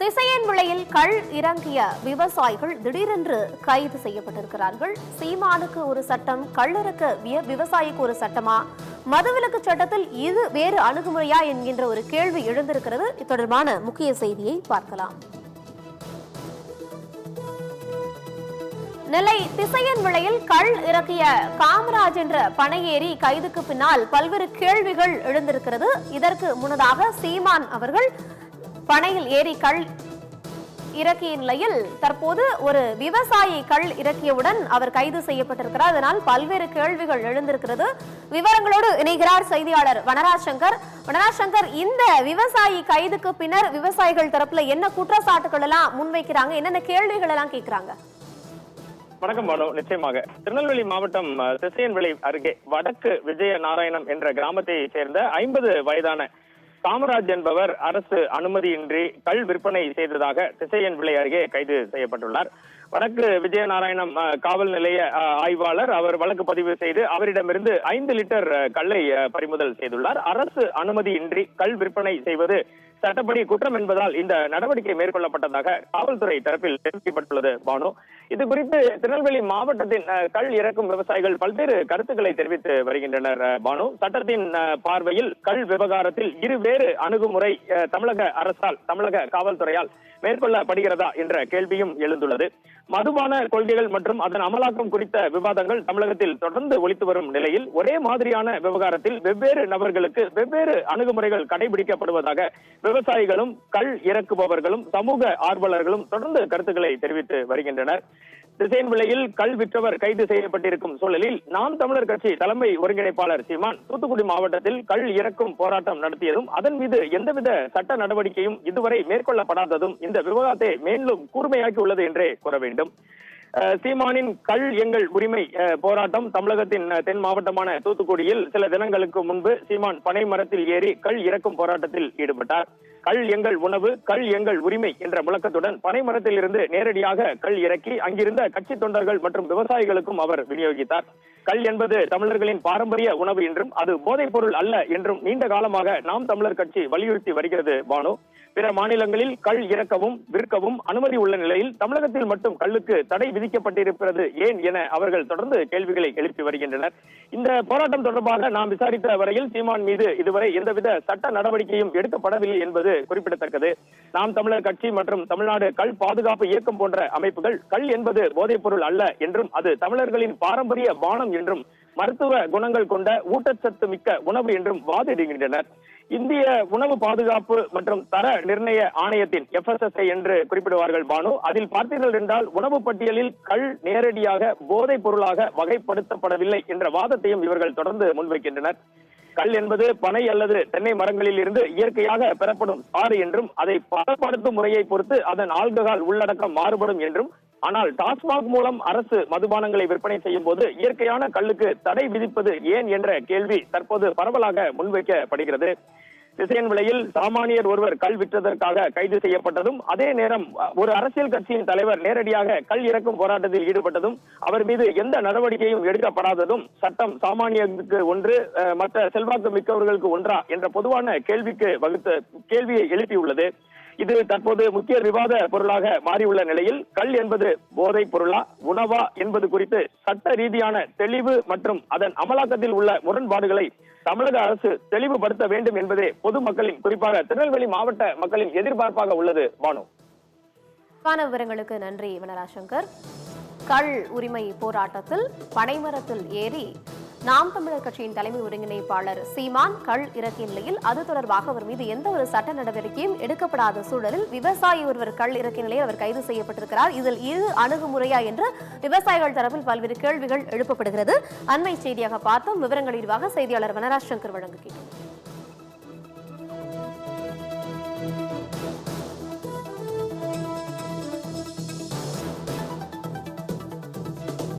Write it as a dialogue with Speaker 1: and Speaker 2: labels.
Speaker 1: திசையன் விளையில் கள் இறங்கிய விவசாயிகள் திடீரென்று கைது செய்யப்பட்டிருக்கிறார்கள். சீமானுக்கு ஒரு சட்டம் கள்ளிறக்க விவசாயிக்கு ஒரு சட்டமா? மதுவிலக்கு சட்டத்தில் இது வேறு அணுகுமுறையா என்கின்ற ஒரு கேள்வி எழுந்திருக்கிறது. தொடர்பான முக்கிய செய்தியை பார்க்கலாம். நெல்லை திசையன் விளையில் கள் இறக்கிய காமராஜ் என்ற பனையேறி கைதுக்கு பின்னால் பல்வேறு கேள்விகள் எழுந்திருக்கிறது. இதற்கு முன்னதாக சீமான் அவர்கள் பனையில் ஏறி கள் இறக்கிய நிலையில் தற்போது ஒரு விவசாயி கள் இறக்கியவுடன் அவர் கைது செய்யப்பட்டிருக்கிறார். அதனால் பல்வேறு கேள்விகள் எழுந்திருக்கிறது. விவரங்களோடு இணைகிறார் செய்தியாளர் வனராஜ் சங்கர் வனராஜ் சங்கர் இந்த விவசாயி கைதுக்கு பின்னர் விவசாயிகள் தரப்புல என்ன குற்றச்சாட்டுகள் எல்லாம் முன்வைக்கிறாங்க? என்னென்ன கேள்விகள் எல்லாம் கேட்கிறாங்க?
Speaker 2: வணக்கம் பானு நிச்சயமாக. திருநெல்வேலி மாவட்டம் அஹ், திசையன்விளை அருகே வடக்கு விஜய நாராயணம் என்ற கிராமத்தை சேர்ந்த ஐம்பது வயதான காமராஜ் என்பவர் அரசு அனுமதியின்றி கள் விற்பனை செய்ததாக திசையன் திசையன்விளை அருகே கைது செய்யப்பட்டுள்ளார். வடக்கு விஜயநாராயணம் காவல் நிலைய ஆய்வாளர் அவர் வழக்கு பதிவு செய்து அவரிடமிருந்து ஐந்து லிட்டர் கல்லை பறிமுதல் செய்துள்ளார். அரசு அனுமதியின்றி கள் விற்பனை செய்வது சட்டப்படி குற்றம் என்பதால் இந்த நடவடிக்கை மேற்கொள்ளப்பட்டதாக காவல்துறை தரப்பில் தெரிவிக்கப்பட்டுள்ளது பானு. இது குறித்து திருநெல்வேலி மாவட்டத்தின் கல் கள் இறக்கும் விவசாயிகள் பல்வேறு கருத்துக்களை தெரிவித்து வருகின்றனர் பானு. சட்டத்தின் பார்வையில் கள் விவகாரத்தில் இருவேறு அணுகுமுறை தமிழக அரசால் தமிழக காவல்துறையால் மேற்கொள்ளப்படுகிறதா என்ற கேள்வியும் எழுந்துள்ளது. மதுபான கொள்கைகள் மற்றும் அதன் அமலாக்கம் குறித்த விவாதங்கள் தமிழகத்தில் தொடர்ந்து ஒழித்து வரும் நிலையில் ஒரே மாதிரியான விவகாரத்தில் வெவ்வேறு நபர்களுக்கு வெவ்வேறு அணுகுமுறைகள் கடைபிடிக்கப்படுவதாக விவசாயிகளும் கள் இறக்குபவர்களும் சமூக ஆர்வலர்களும் தொடர்ந்து கருத்துக்களை தெரிவித்து வருகின்றனர். திசைன் விலையில் கல் விற்றவர் கைது செய்யப்பட்டிருக்கும் சூழலில் நாம் தமிழர் கட்சி தலைமை ஒருங்கிணைப்பாளர் சீமான் தூத்துக்குடி மாவட்டத்தில் கல் இறக்கும் போராட்டம் நடத்தியதும் அதன் மீது எந்தவித சட்ட நடவடிக்கையும் இதுவரை மேற்கொள்ளப்படாததும் இந்த விவகாரத்தை மேலும் கூர்மையாக்கி உள்ளது என்றே கூற வேண்டும். சீமானின் கல் எங்கள் உரிமை போராட்டம் தமிழகத்தின் தென் மாவட்டமான தூத்துக்குடியில் சில தினங்களுக்கு முன்பு சீமான் பனை மரத்தில் ஏறி கல் இறக்கும் போராட்டத்தில் ஈடுபட்டார். கல் எங்கள் உணவு கல் எங்கள் உரிமை என்ற முழக்கத்துடன் பனை மரத்தில் இருந்து நேரடியாக கல் இறக்கி அங்கிருந்த கட்சி தொண்டர்கள் மற்றும் விவசாயிகளுக்கும் அவர் விநியோகித்தார். கல் என்பது தமிழர்களின் பாரம்பரிய உணவு என்றும் அது போதைப் பொருள் அல்ல என்றும் நீண்ட காலமாக நாம் தமிழர் கட்சி வலியுறுத்தி வருகிறது பானு. பிற மாநிலங்களில் கல் இறக்கவும் விற்கவும் அனுமதி உள்ள நிலையில் தமிழகத்தில் மட்டும் கல்லுக்கு தடை விதிக்கப்பட்டிருக்கிறது ஏன் என அவர்கள் தொடர்ந்து கேள்விகளை எழுப்பி வருகின்றனர். இந்த போராட்டம் தொடர்பாக நாம் விசாரித்த வரையில் சீமான் மீது இதுவரை எந்தவித சட்ட நடவடிக்கையும் எடுக்கப்படவில்லை என்பது குறிப்பிடத்தக்கது. நாம் தமிழர் கட்சி மற்றும் தமிழ்நாடு கல் பாதுகாப்பு இயக்கம் போன்ற அமைப்புகள் கல் என்பது போதைப் பொருள் அல்ல என்றும் அது தமிழர்களின் பாரம்பரிய பானம் என்றும் மருத்துவ குணங்கள் கொண்ட ஊட்டச்சத்து மிக்க உணவு என்றும் வாதிடுகின்றனர். இந்திய உணவு பாதுகாப்பு மற்றும் தர நிர்ணய ஆணையத்தின் எஃப்எஸ்எஸ்ஐ என்று குறிப்பிடுவார்கள் பானு. அதில் பார்த்தீர்கள் என்றால் உணவு பட்டியலில் கள் நேரடியாக போதைப் பொருளாக வகைப்படுத்தப்படவில்லை என்ற வாதத்தையும் இவர்கள் தொடர்ந்து முன்வைக்கின்றனர். கல் என்பது பனை அல்லது தென்னை மரங்களில் இருந்து இயற்கையாக பெறப்படும் ஆறு என்றும் அதை பதப்படுத்தும் முறையை பொறுத்து அதன் ஆல்கஹால் உள்ளடக்கம் மாறுபடும் என்றும் ஆனால் டாஸ்மாக் மூலம் அரசு மதுபானங்களை விற்பனை செய்யும் போது இயற்கையான கல்லுக்கு தடை விதிப்பது ஏன் என்ற கேள்வி தற்போது பரவலாக முன்வைக்கப்படுகிறது. திசையன் விலையில் சாமானியர் ஒருவர் கல் விற்றதற்காக கைது செய்யப்பட்டதும் அதே நேரம் ஒரு அரசியல் கட்சியின் தலைவர் நேரடியாக கல் இறக்கும் போராட்டத்தில் ஈடுபட்டதும் அவர் மீது எந்த நடவடிக்கையும் எடுக்கப்படாததும் சட்டம் சாமானியருக்கு ஒன்று அஹ், மற்ற செல்வாக்கு மிக்கவர்களுக்கு ஒன்றா என்ற பொதுவான கேள்விக்கு வகுத்த கேள்வியை எழுப்பியுள்ளது. இது தற்போது முக்கிய விவாத பொருளாக மாறியுள்ள நிலையில் கல் என்பது போதைப் பொருளா உணவா என்பது குறித்து சட்ட ரீதியான தெளிவு மற்றும் அதன் அமலாக்கத்தில் உள்ள முரண்பாடுகளை தமிழக அரசு தெளிவுபடுத்த வேண்டும் என்பதே பொதுமக்களின் குறிப்பாக திருநெல்வேலி மாவட்ட மக்களின் எதிர்பார்ப்பாக உள்ளது பானு.
Speaker 1: விரிவான விவரங்களுக்கு நன்றி வினராசங்கர் சங்கர். கள் உரிமை போராட்டத்தில் பனைமரத்தில் ஏறி நாம் தமிழர் கட்சியின் தலைமை ஒருங்கிணைப்பாளர் சீமான் கள் இறக்கிய நிலையில் அது தொடர்பாக அவர் மீது எந்த ஒரு சட்ட நடவடிக்கையும் எடுக்கப்படாத சூழலில் விவசாயி ஒருவர் கள் இறக்கிய நிலையில் அவர் கைது செய்யப்பட்டிருக்கிறார். இதில் இரு அணுகுமுறையா என்று விவசாயிகள் தரப்பில் பல்வேறு கேள்விகள் எழுப்பப்படுகிறது. அண்மை செய்தியாக பார்த்தோம். விவரங்கள் விரிவாக செய்தியாளர் வனராஜ் சங்கர் வழங்குகிறார்